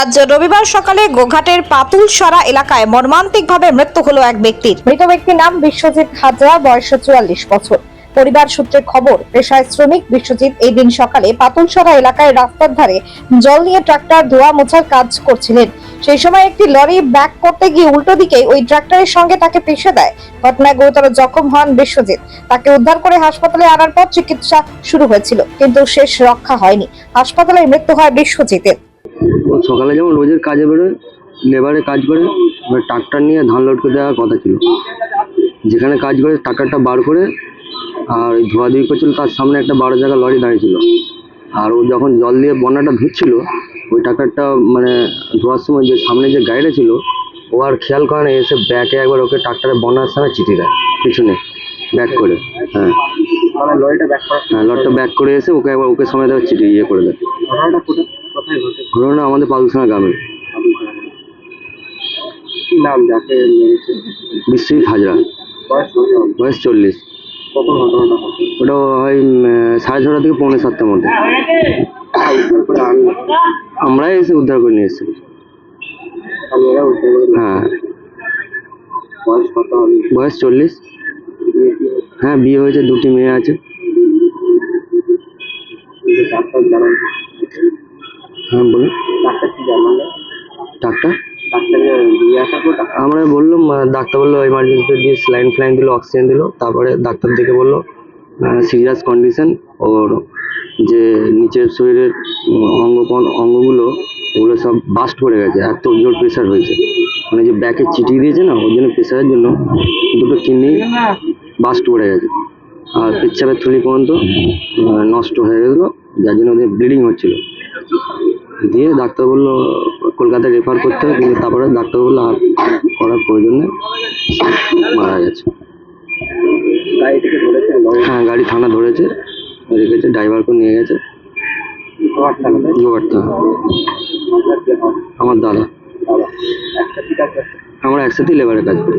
আজ রবিবার সকালে গোঘাটের পাতুলসরা এলাকায় মর্মান্তিকভাবে মৃত্যু হলো এক ব্যক্তির। মৃত ব্যক্তির নাম বিশ্বজিৎ হাজরা বয়স চুয়াল্লিশ বছর। পরিবার সূত্রে খবর, পেশায় শ্রমিক বিশ্বজিৎ এই দিন সকালে পাতুলসরা এলাকায় রাস্তার ধারে জল নিয়ে ট্রাক্টর ধোয়া মোছার কাজ করছিলেন। সেই সময় একটি লরি ব্যাক করতে গিয়ে উল্টো দিকে ওই ট্রাক্টরের সঙ্গে তাকে পেশে দেয়। ঘটনায় গুরুতর জখম হন বিশ্বজিৎ। তাকে উদ্ধার করে হাসপাতালে আনার পর চিকিৎসা শুরু হয়েছিল, কিন্তু শেষ রক্ষা হয়নি। হাসপাতালে মৃত্যু হয় বিশ্বজিতের। সকালে যেমন রোজের কাজে বেরোয় লেবারে কাজ করে এবার ট্রাক্টর নিয়ে ধান লোড করে দেওয়ার কথা ছিল। যেখানে কাজ করে ট্রাক্টরটা বার করে আর ওই ধোয়াধুয়ি করছিল তার সামনে একটা বারো জায়গা লরি দাঁড়িয়েছিল। আর ও যখন জল দিয়ে বন্যাটা ধুচ্ছিল ওই ট্রাক্টরটা মানে ধোয়ার সময় যে সামনে যে গাড়িটা ছিল ও আর খেয়াল করে না এসে ব্যাকে একবার ওকে ট্রাক্টরে বন্যার সামনে চিঠি দেয় পিছনে ব্যাক করে হ্যাঁ। মানে লরিটা ব্যাক করা হ্যাঁ লরিটা ব্যাক করে এসে ওকে একবার ওকে সময় দেওয়ার চিঠি ইয়ে করে দেয়। কোথায় কোথায় ঘটে ঘটনা আমাদের পালসানা গ্রামে। কি নাম যাকে মেরেছে? বিশ্বজিৎ হাজরা। বয়স কত? বয়স চল্লিশ। কখন ঘটনাটা ঘটে ওটা হয় উম, সাড়ে ছটা থেকে পৌনে সাতটার মধ্যে। আমরাই এসে উদ্ধার করে নিয়ে এসেছি আমি এরা হ্যাঁ। বয়স কত হবে? বয়স চল্লিশ। বিয়ে কি হয়েছে? হ্যাঁ বিয়ে হয়েছে দুটি মেয়ে আছে। ডাক্তার জানান। হ্যাঁ বলুন। ডাক্তার কি ডাক্তার? আমরা বললাম ডাক্তার বলল এমার্জেন্সি দিয়ে স্লাইন ফ্লাইন দিলো অক্সিজেন দিলো তারপরে ডাক্তার দেখে বলল সিরিয়াস কন্ডিশন ওর যে নিচের শরীরের অঙ্গ অঙ্গগুলো ওগুলো সব বাস্ট করে গেছে এত জোর প্রেশার হয়েছে। মানে যে ব্যাকে চিটিয়ে দিয়েছে না ওই জন্য প্রেশারের জন্য দুটো কিডনি বাস্ট করে গেছে। আর পেচ্ছাপের থলি পর্যন্ত নষ্ট হয়ে গেছিল যার জন্য ওদের ব্লিডিং হচ্ছিল। দিয়ে ডাক্তার বলল, কলকাতায় রেফার করতে হবে, কিন্তু তারপরে ডাক্তার বলল, আর করার প্রয়োজন মারা গেছে। হ্যাঁ গাড়ি থানা ধরেছে, রেখেছে ড্রাইভারকে নিয়ে গেছে। আমার দাদা। আমরা একসাথেই লেবারের কাজ করি।